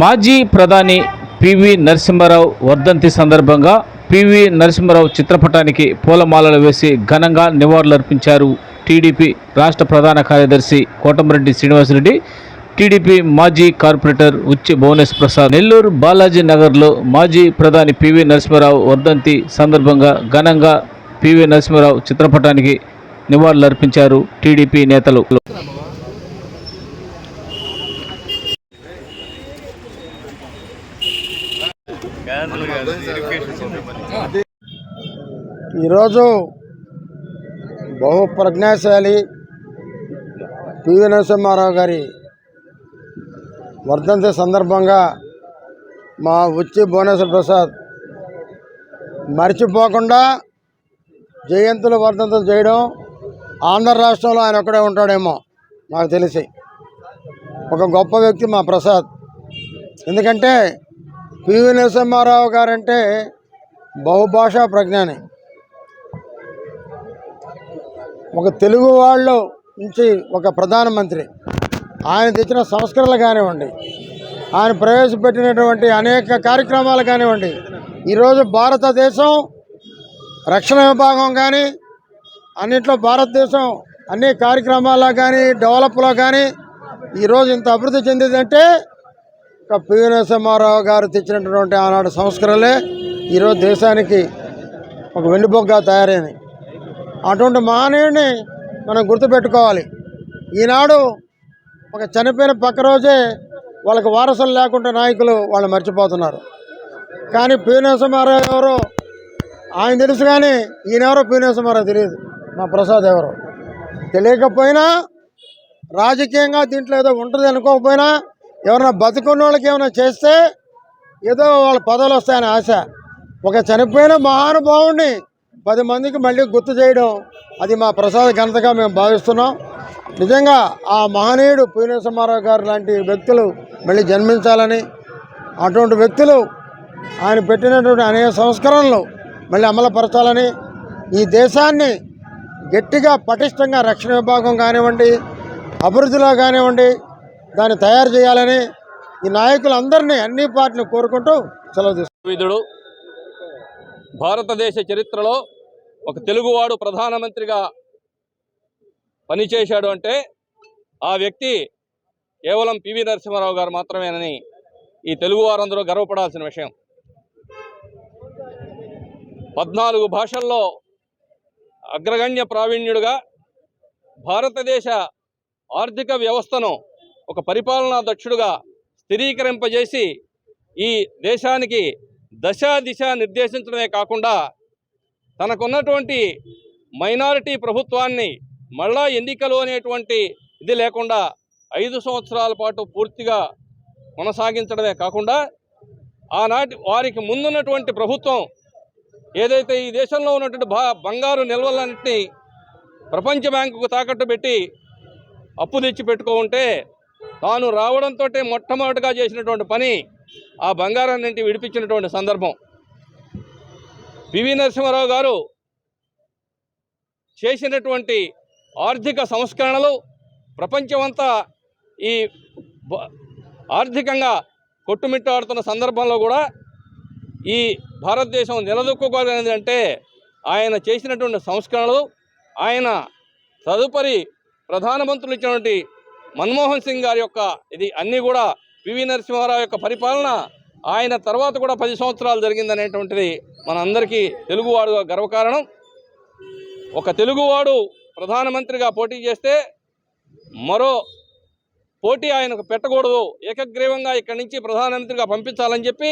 మాజీ ప్రధాని పివి నరసింహారావు వర్ధంతి సందర్భంగా పివి నరసింహారావు చిత్రపటానికి పూలమాలలు వేసి ఘనంగా నివాళులర్పించారు. టీడీపీ రాష్ట్ర ప్రధాన కార్యదర్శి కోటమిరెడ్డి శ్రీనివాసరెడ్డి టీడీపీ మాజీ కార్పొరేటర్ ఉచ్చి భువనేశ్వర ప్రసాద్ నెల్లూరు బాలాజీ నగర్లో మాజీ ప్రధాని పివి నరసింహారావు వర్ధంతి సందర్భంగా ఘనంగా పివి నరసింహారావు చిత్రపటానికి నివాళులర్పించారు. టీడీపీ నేతలు ఈరోజు బహు ప్రజ్ఞాశాలి పివి నరసింహారావు గారి వర్ధంతి సందర్భంగా మా ఉచ్చి భువనేశ్వర ప్రసాద్ మర్చిపోకుండా జయంతులు వర్ధంతులు చేయడం ఆంధ్ర రాష్ట్రంలో ఆయన ఒక్కడే ఉంటాడేమో నాకు తెలిసి. ఒక గొప్ప వ్యక్తి మా ప్రసాద్. ఎందుకంటే పివి నరసింహారావు గారంటే బహుభాషా ప్రజ్ఞాని. ఒక తెలుగు వాళ్ళు నుంచి ఒక ప్రధానమంత్రి. ఆయన తెచ్చిన సంస్కరణలు కానివ్వండి ఆయన ప్రవేశపెట్టినటువంటి అనేక కార్యక్రమాలు కానివ్వండి ఈరోజు భారతదేశం రక్షణ విభాగం కానీ అన్నింటిలో భారతదేశం అన్ని కార్యక్రమాల్లో కానీ డెవలప్లో కానీ ఈరోజు ఇంత అభివృద్ధి చెందిందంటే పివి నరసింహారావు గారు తెచ్చినటువంటి ఆనాడు సంస్కరణలే ఈరోజు దేశానికి ఒక వెన్నుబొగ్గా తయారైంది అటువంటి మహనీయుడిని మనం గుర్తుపెట్టుకోవాలి. ఈనాడు ఒక చనిపోయిన పక్క రోజే వాళ్ళకి వారసులు లేకుండా నాయకులు వాళ్ళు మర్చిపోతున్నారు. కానీ పివి నరసింహారావు ఎవరో ఆయన తెలుసు కానీ ఈయనెవరో పివి నరసింహారావు తెలియదు. మా ప్రసాద్ ఎవరో. తెలియకపోయినా రాజకీయంగా దీంట్లో ఏదో ఉంటుంది అనుకోకపోయినా ఎవరైనా బతుకున్న వాళ్ళకి ఏమైనా చేస్తే ఏదో వాళ్ళ పదవులు వస్తాయని ఆశ. ఒక చనిపోయిన మహానుభావుడిని పది మందికి మళ్ళీ గుర్తు చేయడం అది మా ప్రసాద్ ఘనతగా మేము భావిస్తున్నాం. నిజంగా ఆ మహనీయుడు పి గారు లాంటి వ్యక్తులు మళ్ళీ జన్మించాలని అటువంటి వ్యక్తులు ఆయన పెట్టినటువంటి అనేక సంస్కరణలు మళ్ళీ అమలుపరచాలని ఈ దేశాన్ని గట్టిగా పటిష్టంగా రక్షణ విభాగం కానివ్వండి అభివృద్ధిలో కానివ్వండి దాన్ని తయారు చేయాలని ఈ నాయకులందరినీ అన్ని పార్టీలు కోరుకుంటూ సెలవు తీసుకుడు భారతదేశ చరిత్రలో ఒక తెలుగువాడు ప్రధానమంత్రిగా పనిచేశాడు అంటే ఆ వ్యక్తి కేవలం పివి నరసింహారావు గారు మాత్రమేనని ఈ తెలుగు వారందరూ గర్వపడాల్సిన విషయం. పద్నాలుగు భాషల్లో అగ్రగణ్య ప్రావీణ్యుడుగా భారతదేశ ఆర్థిక వ్యవస్థను ఒక పరిపాలనా దక్షుడుగా స్థిరీకరింపజేసి ఈ దేశానికి దశా దిశ నిర్దేశించడమే కాకుండా తనకున్నటువంటి మైనారిటీ ప్రభుత్వాన్ని మళ్ళా ఎన్నికలు అనేటువంటి ఇది లేకుండా ఐదు సంవత్సరాల పాటు పూర్తిగా కొనసాగించడమే కాకుండా ఆనాటి వారికి ముందున్నటువంటి ప్రభుత్వం ఏదైతే ఈ దేశంలో ఉన్నటువంటి బా బంగారు నిల్వలన్నింటినీ ప్రపంచ బ్యాంకుకు తాకట్టు పెట్టి అప్పు తెచ్చి పెట్టుకో ఉంటే తాను రావడంతో మొట్టమొదటిగా చేసినటువంటి పని ఆ బంగారాన్నింటి విడిపించినటువంటి సందర్భం. పివి నరసింహారావు గారు చేసినటువంటి ఆర్థిక సంస్కరణలు ప్రపంచమంతా ఈ ఆర్థికంగా కొట్టుమిట్టాడుతున్న సందర్భంలో కూడా ఈ భారతదేశం నిలదొక్కుకోగలిగింది అంటే ఆయన చేసినటువంటి సంస్కరణలు ఆయన తదుపరి ప్రధానమంత్రులు ఇచ్చినటువంటి మన్మోహన్ సింగ్ గారి యొక్క ఇది అన్నీ కూడా పివి నరసింహారావు యొక్క పరిపాలన ఆయన తర్వాత కూడా పది సంవత్సరాలు జరిగిందనేటువంటిది మనందరికీ తెలుగువాడు గర్వకారణం. ఒక తెలుగువాడు ప్రధానమంత్రిగా పోటీ చేస్తే మరో పోటీ ఆయనకు పెట్టకూడదు. ఏకగ్రీవంగా ఇక్కడి నుంచి ప్రధానమంత్రిగా పంపించాలని చెప్పి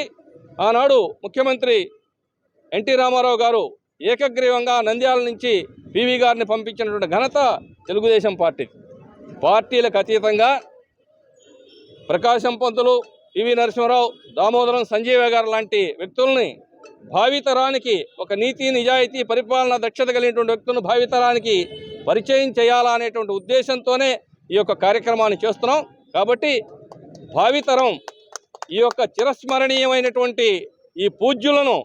ఆనాడు ముఖ్యమంత్రి ఎన్టీ రామారావు గారు ఏకగ్రీవంగా నంద్యాల నుంచి పివి గారిని పంపించినటువంటి ఘనత తెలుగుదేశం పార్టీ పార్టీలకు అతీతంగా ప్రకాశం పంతులు పివి నరసింహారావు దామోదరం సంజీవ గారు లాంటి వ్యక్తుల్ని భావితరానికి ఒక నీతి నిజాయితీ పరిపాలన దక్షత కలిగినటువంటి వ్యక్తులను భావితరానికి పరిచయం చేయాలా అనేటువంటి ఉద్దేశంతోనే ఈ యొక్క కార్యక్రమాన్ని చేస్తున్నాం. కాబట్టి భావితరం ఈ యొక్క చిరస్మరణీయమైనటువంటి ఈ పూజ్యులను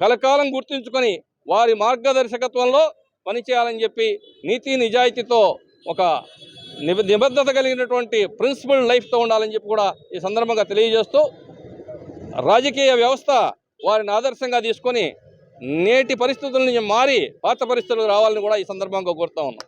కలకాలం గుర్తుంచుకొని వారి మార్గదర్శకత్వంలో పనిచేయాలని చెప్పి నీతి నిజాయితీతో ఒక నిబ నిబద్ధత కలిగినటువంటి ప్రిన్సిపల్ లైఫ్తో ఉండాలని చెప్పి కూడా ఈ సందర్భంగా తెలియజేస్తూ రాజకీయ వ్యవస్థ వారిని ఆదర్శంగా తీసుకొని నేటి పరిస్థితుల నుంచి మారి పాత పరిస్థితులు రావాలని కూడా ఈ సందర్భంగా కోరుతా ఉన్నాం.